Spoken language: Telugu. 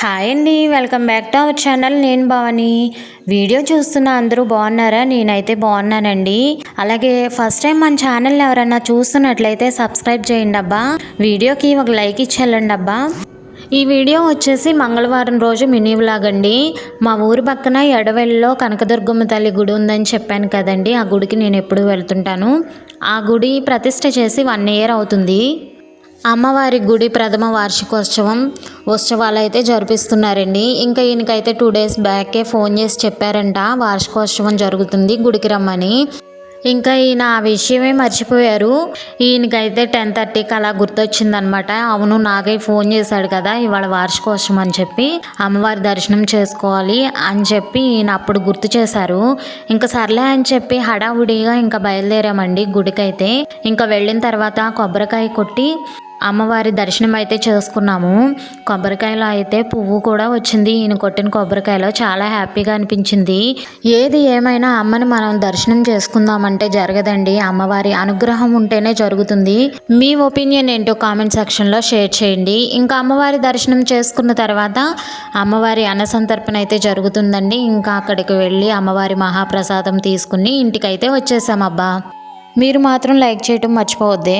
హాయ్ అండి welcome back to our channel. నేను భవాని. వీడియో చూస్తున్న అందరూ బాగున్నారా? నేనైతే బాగున్నానండి. అలాగే ఫస్ట్ టైం మన ఛానల్ ఎవరైనా చూస్తున్నట్లయితే సబ్స్క్రైబ్ చేయండి అబ్బా. వీడియోకి ఒక లైక్ ఇచ్చేళ్ళండి అబ్బా. ఈ వీడియో వచ్చేసి మంగళవారం రోజు మినీ వ్లాగ్ అండి మా ఊరి పక్కన ఎడవెల్లో కనకదుర్గమ్మ తల్లి గుడి ఉందని చెప్పాను కదండి. ఆ గుడికి నేను ఎప్పుడు వెళ్తుంటాను. ఆ గుడి ప్రతిష్ట చేసి వన్ ఇయర్ అవుతుంది. అమ్మవారి గుడి ప్రథమ వార్షికోత్సవం ఉత్సవాలు అయితే జరిపిస్తున్నారండి. ఇంకా ఈయనకైతే టూ డేస్ బ్యాకే ఫోన్ చేసి చెప్పారంట వార్షికోత్సవం జరుగుతుంది గుడికి రమ్మని. ఇంకా ఈయన ఆ విషయమే మర్చిపోయారు. ఈయనకైతే టెన్ థర్టీకి అలా గుర్తొచ్చిందనమాట. అవును నాగయ్య ఫోన్ చేశాడు కదా ఇవాళ వార్షికోత్సవం అని చెప్పి. అమ్మవారి దర్శనం చేసుకోవాలి అని చెప్పి ఈయన అప్పుడు గుర్తు చేశారు. ఇంకా సర్లే అని చెప్పి హడావుడిగా ఇంకా బయలుదేరామండి గుడికైతే. ఇంకా వెళ్ళిన తర్వాత కొబ్బరికాయ కొట్టి అమ్మవారి దర్శనం అయితే చేసుకున్నాము. కొబ్బరికాయలో అయితే పువ్వు కూడా వచ్చింది. ఈయన కొట్టిన కొబ్బరికాయలో చాలా హ్యాపీగా అనిపించింది. ఏది ఏమైనా అమ్మని మనం దర్శనం చేసుకుందామంటే జరగదండి. అమ్మవారి అనుగ్రహం ఉంటేనే జరుగుతుంది. మీ ఒపీనియన్ ఏంటో కామెంట్ సెక్షన్లో షేర్ చేయండి. ఇంకా అమ్మవారి దర్శనం చేసుకున్న తర్వాత అమ్మవారి అన్నసంతర్పణ అయితే జరుగుతుందండి. ఇంకా అక్కడికి వెళ్ళి అమ్మవారి మహాప్రసాదం తీసుకుని ఇంటికైతే వచ్చేసామబ్బా. మీరు మాత్రం లైక్ చేయటం మర్చిపోవద్దే.